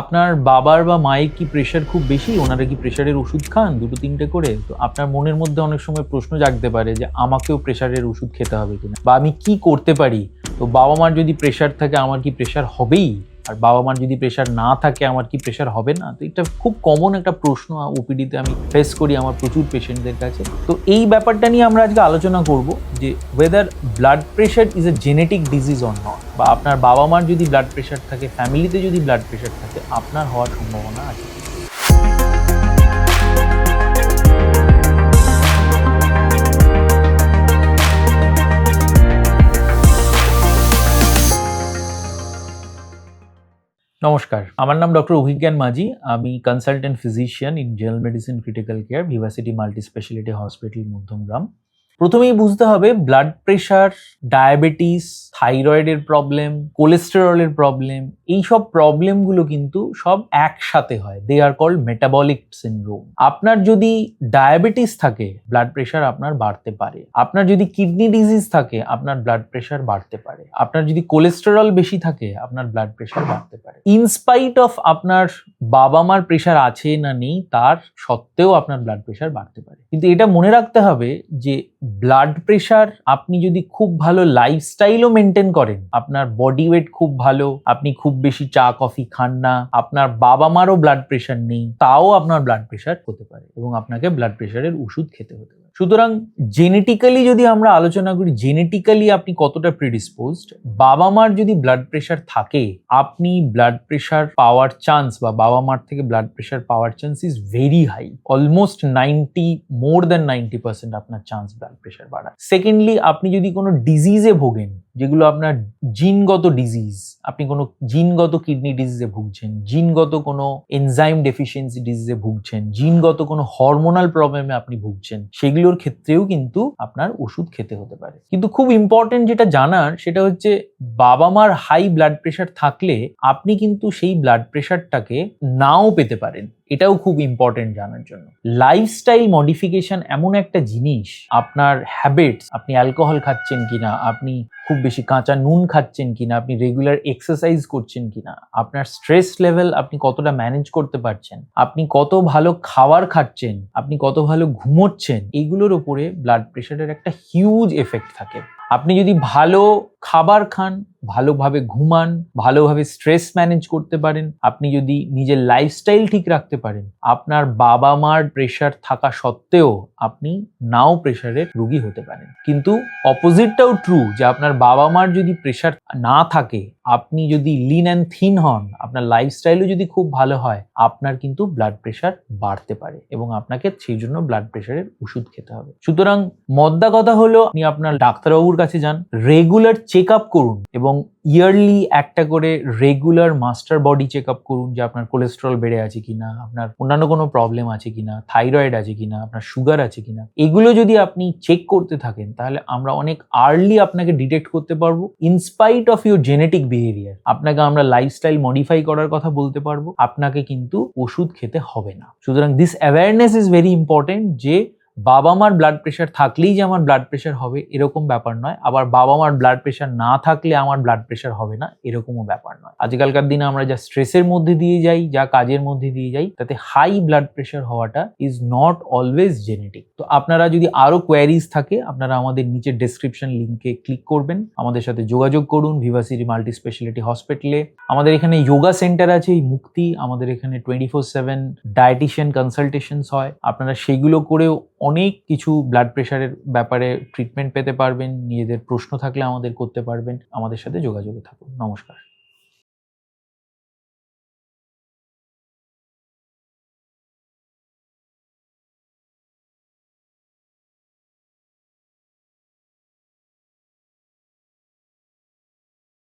আপনার বাবার বা মায়ের কি প্রেশার খুব বেশি? ওনারা কি প্রেশারের ওষুধ খান দুটো তিনটে করে? তো আপনার মনের মধ্যে অনেক সময় প্রশ্ন জাগতে পারে যে, আমাকেও প্রেশারের ওষুধ খেতে হবে কিনা? বা, আমি কি করতে পারি? তো বাবা মার যদি প্রেশার থাকে, আমার কি প্রেশার হবেই? আর বাবা মার যদি প্রেশার না থাকে, আমার কি প্রেশার হবে না? তো এটা খুব কমন একটা প্রশ্ন ওপিডিতে আমি ফেস করি আমার প্রচুর পেশেন্টদের কাছে। তো এই ব্যাপারটা নিয়ে আমরা আজকে আলোচনা করব যে whether blood pressure is a genetic disease or not বা আপনার বাবা মার যদি ব্লাড প্রেশার থাকে ফ্যামিলিতে যদি ব্লাড প্রেশার থাকে, আপনার হওয়ার সম্ভাবনা আছে নমস্কার, আমার নাম ডক্টর অভিজ্ঞান মাঝি, আমি consultant physician in general medicine critical care Vivacity multi speciality hospital Madhyamgram. প্রথমেই বুঝতে হবে ব্লাড প্রেশার ডায়াবেটিস থাইরয়েডের প্রবলেম কোলেস্টেরলের প্রবলেম এই সব প্রবলেমগুলো কিন্তু সব একসাথে হয়। They are called metabolic syndrome আপনার যদি ডায়াবেটিস থাকে ব্লাড প্রেশার আপনার বাড়তে পারে। আপনার যদি কিডনি ডিজিজ থাকে, আপনার ব্লাড প্রেশার বাড়তে পারে। আপনার যদি কোলেস্টেরল বেশি থাকে, আপনার ব্লাড প্রেশার বাড়তে পারে। ইনস্পাইট অফ আপনার বাবা মার প্রেশার আছে না নেই, তার সত্ত্বেও আপনার ব্লাড প্রেশার বাড়তে পারে। কিন্তু এটা মনে রাখতে হবে যে ব্লাড প্রেশার আপনি যদি খুব ভালো লাইফস্টাইলও মেনটেন করেন, আপনার বডি ওয়েট খুব ভালো, আপনি খুব বেশি চা কফি খান না, আপনার বাবা মারও ব্লাড প্রেশার নেই, তাও আপনার ব্লাড প্রেশার হতে পারে এবং আপনাকে ব্লাড প্রেশারের ওষুধ খেতে হতে পারে। সুতরাং জেনেটিক্যালি যদি আমরা আলোচনা করি জেনেটিক্যালি আপনি কতটা প্রিডিসপোজড বাবা মার যদি ব্লাড প্রেশার থাকে, আপনি ব্লাড প্রেশার পাওয়ার চান্স বা বাবা মার থেকে blood pressure power chance is very high almost ninety more than ninety percent আপনার চান্স ব্লাড প্রেশার বাড়া সেকেন্ডলি আপনি যদি কোনো ডিজিজে ভোগেন, যেগুলো আপনার জিনগত ডিজিজ আপনি কোনো জিনগত কিডনি ডিজিজে ভুগছেন জিনগত কোনো এনজাইম ডেফিসিয়েন্সি ডিজিজে ভুগছেন জিনগত কোনো হরমোনাল প্রবলেমে আপনি ভুগছেন সেগুলোর ক্ষেত্রেও কিন্তু আপনার ওষুধ খেতে হতে পারে। কিন্তু খুব ইম্পর্টেন্ট যেটা জানার সেটা হচ্ছে বাবা মার হাই ব্লাড প্রেশার থাকলে আপনি কিন্তু সেই ব্লাড প্রেশারটাকে নাও পেতে পারেন। এটাও খুব ইম্পর্টেন্ট জানার জন্য। লাইফস্টাইল মডিফিকেশন এমন একটা জিনিস, আপনার হ্যাবিটস আপনি অ্যালকোহল খাচ্ছেন কিনা, আপনি খুব বেশি কাঁচা নুন খাচ্ছেন কিনা, আপনি রেগুলার এক্সারসাইজ করছেন কিনা, আপনার স্ট্রেস লেভেল আপনি কতটা ম্যানেজ করতে পারছেন, আপনি কত ভালো খাবার খাচ্ছেন, আপনি কত ভালো ঘুমোচ্ছেন এইগুলোর উপরে ব্লাড প্রেশারের একটা হিউজ এফেক্ট থাকে। আপনি যদি ভালো খাবার খান, ভালোভাবে ঘুমান, ভালোভাবে স্ট্রেস ম্যানেজ করতে পারেন, আপনি যদি নিজের লাইফস্টাইল ঠিক রাখতে পারেন, আপনার বাবা মার প্রেশার থাকা সত্ত্বেও আপনি নাও প্রেশারের রুগী হতে পারেন। কিন্তু অপোজিটটাও ট্রু যে আপনার বাবা মার যদি প্রেশার না থাকে আপনি যদি লিন অ্যান্ড থিন হন, আপনার লাইফস্টাইলও যদি খুব ভালো হয়, আপনার কিন্তু ব্লাড প্রেশার বাড়তে পারে এবং আপনাকে সেই জন্য ব্লাড প্রেশারের ওষুধ খেতে হবে। সুতরাং মদ্দা কথা হলো, আপনি আপনার ডাক্তারবাবুর কাছে যান রেগুলার চেক আপ করুন এবং ইয়ারলি একটা করে regular master body check up করুন যে আপনার কোলেস্ট্রল বেড়ে আছে কিনা, আপনার অন্যান্য কোনো প্রবলেম আছে কিনা থাইরয়েড আছে কিনা, আপনার সুগার আছে কিনা। এগুলো যদি আপনি চেক করতে থাকেন, তাহলে আমরা অনেক আর্লি আপনাকে ডিটেক্ট করতে পারব। In spite of your genetic behaviour আপনাকে আমরা লাইফস্টাইল মডিফাই করার কথা বলতে পারব। আপনাকে কিন্তু ওষুধ খেতে হবে না। সুতরাং this awareness is very important যে বাবা মার ব্লাড প্রেশার থাকলেই যে আমার ব্লাড প্রেশার হবে, এরকম ব্যাপার নয়। আবার বাবা মার ব্লাড প্রেশার না থাকলে আমার ব্লাড প্রেশার হবে না, এরকমও ব্যাপার নয়। আজকালকার দিনে আমরা যা স্ট্রেসের মধ্যে দিয়ে যাই, যা কাজের মধ্যে দিয়ে যাই, তাতে হাই ব্লাড প্রেশার হওয়াটা ইজ নট অলওয়েজ জেনেটিক তো আপনারা যদি আরও কোয়ারিজ থাকে, আপনারা আমাদের নিচের ডেসক্রিপশন লিঙ্কে ক্লিক করবেন। আমাদের সাথে যোগাযোগ করুন ভিভাসিটি মাল্টি স্পেশালিটি হসপিটালে আমাদের এখানে যোগা সেন্টার আছে, এই মুক্তি। আমাদের এখানে twenty four seven dietitian consultations হয়। আপনারা সেগুলো করেও অনেক কিছু ব্লাড প্রেশারের ব্যাপারে ট্রিটমেন্ট পেতে পারবেন, নিজেদের প্রশ্ন থাকলে আমাদের করতে পারবেন, আমাদের সাথে যোগাযোগে থাকুন। নমস্কার।